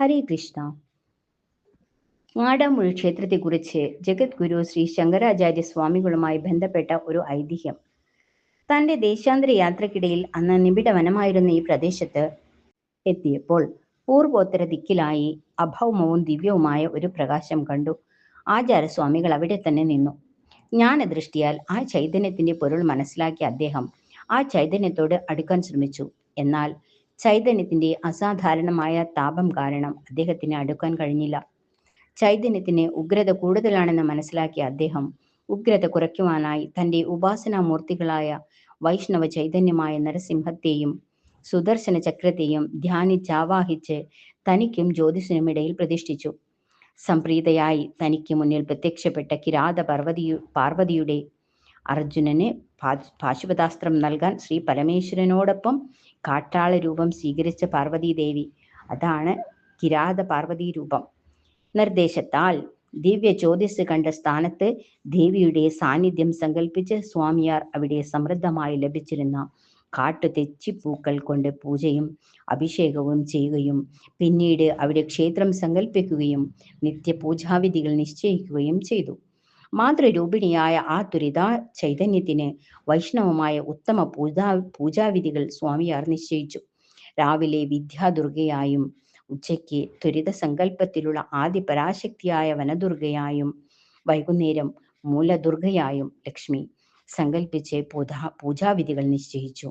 ഹരേ കൃഷ്ണ. മാടാമുഴി ക്ഷേത്രത്തെക്കുറിച്ച് ജഗദ്ഗുരു ശ്രീ ശങ്കരാചാര്യ സ്വാമികളുമായി ബന്ധപ്പെട്ട ഒരു ഐതിഹ്യം. തന്റെ ദേശാന്തര യാത്രക്കിടയിൽ അന്ന് നിബിഡ വനമായിരുന്ന ഈ പ്രദേശത്ത് എത്തിയപ്പോൾ പൂർവോത്തര ദിക്കിലായി അഭൗമവും ദിവ്യവുമായ ഒരു പ്രകാശം കണ്ടു. ആചാരസ്വാമികൾ അവിടെ തന്നെ നിന്നു. ജ്ഞാനദൃഷ്ടിയാൽ ആ ചൈതന്യത്തിന്റെ പൊരുൾ മനസ്സിലാക്കിയ അദ്ദേഹം ആ ചൈതന്യത്തോട് അടുക്കാൻ ശ്രമിച്ചു. എന്നാൽ ചൈതന്യത്തിന്റെ അസാധാരണമായ താപം കാരണം അദ്ദേഹത്തിന് അടുക്കാൻ കഴിഞ്ഞില്ല. ചൈതന്യത്തിന് ഉഗ്രത കൂടുതലാണെന്ന് മനസ്സിലാക്കിയ അദ്ദേഹം ഉഗ്രത കുറയ്ക്കുവാനായി തന്റെ ഉപാസനാമൂർത്തികളായ വൈഷ്ണവ ചൈതന്യമായ നരസിംഹത്തെയും സുദർശന ചക്രത്തെയും ധ്യാനിച്ചാവാഹിച്ച് തനിക്കും ജ്യോതിസിനും ഇടയിൽ പ്രതിഷ്ഠിച്ചു. സംപ്രീതയായി തനിക്ക് മുന്നിൽ പ്രത്യക്ഷപ്പെട്ട കിരാത പർവതിയു പാർവതിയുടെ അർജുനന് പാശുപതാസ്ത്രം നൽകാൻ ശ്രീ പരമേശ്വരനോടൊപ്പം കാട്ടാള രൂപം സ്വീകരിച്ച പാർവതീദേവി. അതാണ് കിരാത പാർവതി രൂപം. നിർദ്ദേശത്താൽ ദിവ്യ ജ്യോതിസ് കണ്ട സ്ഥാനത്ത് ദേവിയുടെ സാന്നിധ്യം സങ്കല്പിച്ച് സ്വാമിയാർ അവിടെ സമൃദ്ധമായി ലഭിച്ചിരുന്ന കാട്ടു തെച്ചിപ്പൂക്കൾ കൊണ്ട് പൂജയും അഭിഷേകവും ചെയ്യുകയും പിന്നീട് അവിടെ ക്ഷേത്രം സങ്കല്പിക്കുകയും നിത്യപൂജാവിധികൾ നിശ്ചയിക്കുകയും ചെയ്തു. മാതൃരൂപിണിയായ ആ ദുരിതാ ചൈതന്യത്തിന് വൈഷ്ണവമായ ഉത്തമ പൂജാ പൂജാവിധികൾ സ്വാമിയാർ നിശ്ചയിച്ചു. രാവിലെ വിദ്യാദുർഗയായും ഉച്ചയ്ക്ക് ത്വരിത സങ്കല്പത്തിലുള്ള ആദ്യ പരാശക്തിയായ വനദുർഗയായും വൈകുന്നേരം മൂലദുർഗയായും ലക്ഷ്മി സങ്കല്പിച്ച് പൂജാ പൂജാവിധികൾ നിശ്ചയിച്ചു.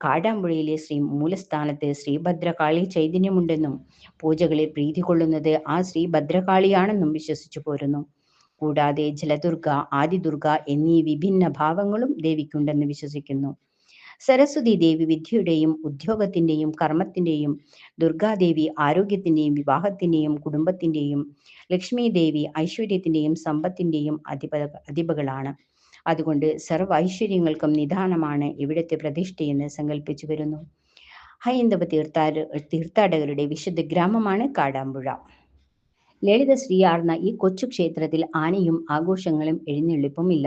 കാടാമ്പുഴയിലെ ശ്രീ മൂലസ്ഥാനത്ത് ശ്രീഭദ്രകാളി ചൈതന്യമുണ്ടെന്നും പൂജകളിൽ പ്രീതി കൊള്ളുന്നത് ആ ശ്രീഭദ്രകാളിയാണെന്നും വിശ്വസിച്ചു പോരുന്നു കൂടാതെ ജലദുർഗ ആദിദുർഗ എന്നീ വിഭിന്ന ഭാവങ്ങളും ദേവിക്കുണ്ടെന്ന് വിശ്വസിക്കുന്നു. സരസ്വതി ദേവി വിദ്യയുടെയും ഉദ്യോഗത്തിന്റെയും കർമ്മത്തിന്റെയും ദുർഗാദേവി ആരോഗ്യത്തിന്റെയും വിവാഹത്തിന്റെയും കുടുംബത്തിന്റെയും ലക്ഷ്മി ദേവി ഐശ്വര്യത്തിന്റെയും സമ്പത്തിന്റെയും അധിപ അധിപകളാണ്. അതുകൊണ്ട് സർവ ഐശ്വര്യങ്ങൾക്കും നിദാനമാണ് ഇവിടുത്തെ പ്രതിഷ്ഠയെന്ന് സങ്കല്പിച്ചു വരുന്നു. ഹൈന്ദവ തീർത്ഥാട തീർത്ഥാടകരുടെ വിശുദ്ധ ഗ്രാമമാണ് കാടാമ്പുഴ. ലളിത ശ്രീയാർന്ന ഈ കൊച്ചു ക്ഷേത്രത്തിൽ ആനയും ആഘോഷങ്ങളും എഴുന്നള്ളിപ്പും ഇല്ല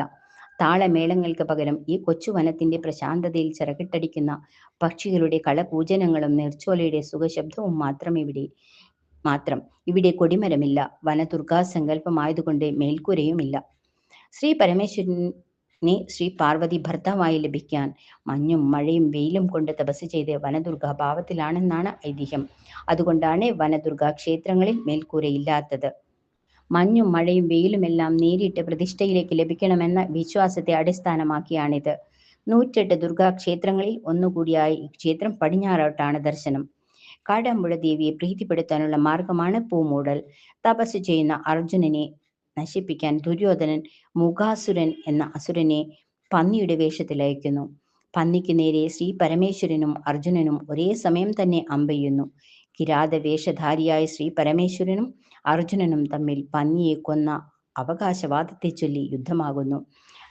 താളമേളങ്ങൾക്ക് പകരം ഈ കൊച്ചു വനത്തിന്റെ പ്രശാന്തതയിൽ ചിറകിട്ടടിക്കുന്ന പക്ഷികളുടെ കളകൂജനങ്ങളും നീർച്ചോലയുടെ സുഖശബ്ദവും മാത്രം ഇവിടെ മാത്രം ഇവിടെ കൊടിമരമില്ല. വനദുർഗാ സങ്കല്പമായതുകൊണ്ട് മേൽക്കൂരയുമില്ല. ശ്രീ പരമേശ്വരനെ ശ്രീ പാർവതി ഭർത്താവായി ലഭിക്കാൻ മഞ്ഞും മഴയും വെയിലും കൊണ്ട് തപസ് ചെയ്ത് വനദുർഗ ഭാവത്തിലാണെന്നാണ് ഐതിഹ്യം. അതുകൊണ്ടാണ് വനദുർഗ ക്ഷേത്രങ്ങളിൽ മേൽക്കൂരയില്ലാത്തത് മഞ്ഞും മഴയും വെയിലുമെല്ലാം നേരിട്ട് പ്രതിഷ്ഠയിലേക്ക് ലഭിക്കണമെന്ന വിശ്വാസത്തെ അടിസ്ഥാനമാക്കിയാണിത്. നൂറ്റെട്ട് ദുർഗാ ക്ഷേത്രങ്ങളിൽ ഒന്നുകൂടിയായി ഈ ക്ഷേത്രം പടിഞ്ഞാറോട്ടാണ് ദർശനം. കാടാമ്പുഴ ദേവിയെ പ്രീതിപ്പെടുത്താനുള്ള മാർഗമാണ് പൂമൂടൽ. തപസ് ചെയ്യുന്ന അർജുനനെ നശിപ്പിക്കാൻ ദുര്യോധനൻ മുഖാസുരൻ എന്ന അസുരനെ പന്നിയുടെ വേഷത്തിൽ അയക്കുന്നു. പന്നിക്ക് നേരെ ശ്രീ പരമേശ്വരനും അർജുനനും ഒരേ സമയം തന്നെ അമ്പെയ്യുന്നു. കിരാത വേഷധാരിയായ ശ്രീ പരമേശ്വരനും അർജുനനും തമ്മിൽ പന്നിയെ കൊന്ന അവകാശവാദത്തെ ചൊല്ലി യുദ്ധമാകുന്നു.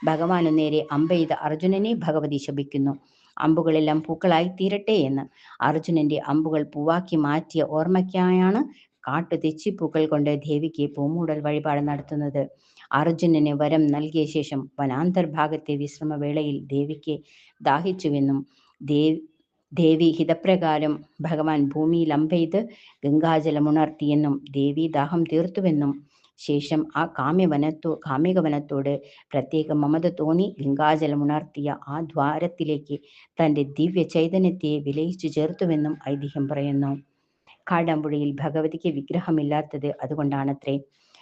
ഭഗവാനു നേരെ അമ്പെയ്ത അർജുനനെ ഭഗവതി ശപിക്കുന്നു. അമ്പുകളെല്ലാം പൂക്കളായി തീരട്ടെ എന്ന് അർജുനന്റെ അമ്പുകൾ പൂവാക്കി മാറ്റിയ ഓർമ്മയ്ക്കായാണ് കാട്ടു തെച്ചിപ്പൂക്കൾ കൊണ്ട് ദേവിക്ക് പൂമൂടൽ വഴിപാട് നടത്തുന്നത്. അർജുനന് വരം നൽകിയ ശേഷം വനാന്തർഭാഗത്തെ വിശ്രമവേളയിൽ ദേവിക്ക് ദാഹിച്ചുവെന്നും ദേവ് ദേവി ഹിതപ്രകാരം ഭഗവാൻ ഭൂമിയിൽ അമ്പെയ്ത് ഗംഗാജലമുണർത്തിയെന്നും ദേവി ദാഹം തീർത്തുവെന്നും ശേഷം ആ കാമ്യവനത്തോ കാമികവനത്തോട് പ്രത്യേക മമത തോന്നി ഗംഗാജലമുണർത്തിയ ആ ദ്വാരത്തിലേക്ക് തന്റെ ദിവ്യ ചൈതന്യത്തെ വിലയിച്ചു ചേർത്തുവെന്നും ഐതിഹ്യം പറയുന്നു. കാടാമ്പുഴയിൽ ഭഗവതിക്ക് വിഗ്രഹമില്ലാത്തത് അതുകൊണ്ടാണത്രേ.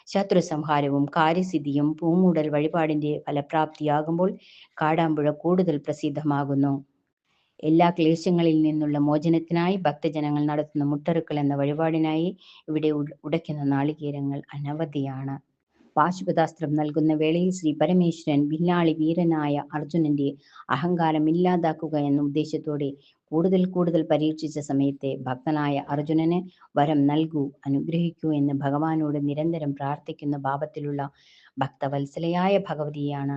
ശത്രു സംഹാരവും കാര്യസിദ്ധിയും പൂമൂടൽ വഴിപാടിന്റെ ഫലപ്രാപ്തിയാകുമ്പോൾ കാടാമ്പുഴ കൂടുതൽ പ്രസിദ്ധമാകുന്നു. എല്ലാ ക്ലേശങ്ങളിൽ നിന്നുള്ള മോചനത്തിനായി ഭക്തജനങ്ങൾ നടത്തുന്ന മുട്ടറുക്കൽ എന്ന വഴിപാടിനായി ഇവിടെ ഉടയ്ക്കുന്ന നാളികേരങ്ങൾ അനവധിയാണ്. പാശുപതാസ്ത്രം നൽകുന്ന വേളയിൽ ശ്രീ പരമേശ്വരൻ വില്ലാളി വീരനായ അർജുനന്റെ അഹങ്കാരം ഇല്ലാതാക്കുക എന്ന ഉദ്ദേശത്തോടെ കൂടുതൽ കൂടുതൽ പരീക്ഷിച്ച സമയത്തെ ഭക്തനായ അർജുനന് വരം നൽകൂ അനുഗ്രഹിക്കൂ എന്ന് ഭഗവാനോട് നിരന്തരം പ്രാർത്ഥിക്കുന്ന ഭാവത്തിലുള്ള ഭക്തവത്സലയായ ഭഗവതിയാണ്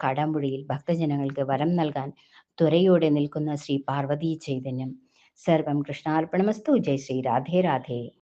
കാടാമ്പുഴയിൽ ഭക്തജനങ്ങൾക്ക് വരം നൽകാൻ ത്വരയോടെ നിൽക്കുന്ന ശ്രീ പാർവതി ചൈതന്യം. സർവം കൃഷ്ണാർപ്പണമസ്തു. ജയ് ശ്രീ രാധേ രാധേ.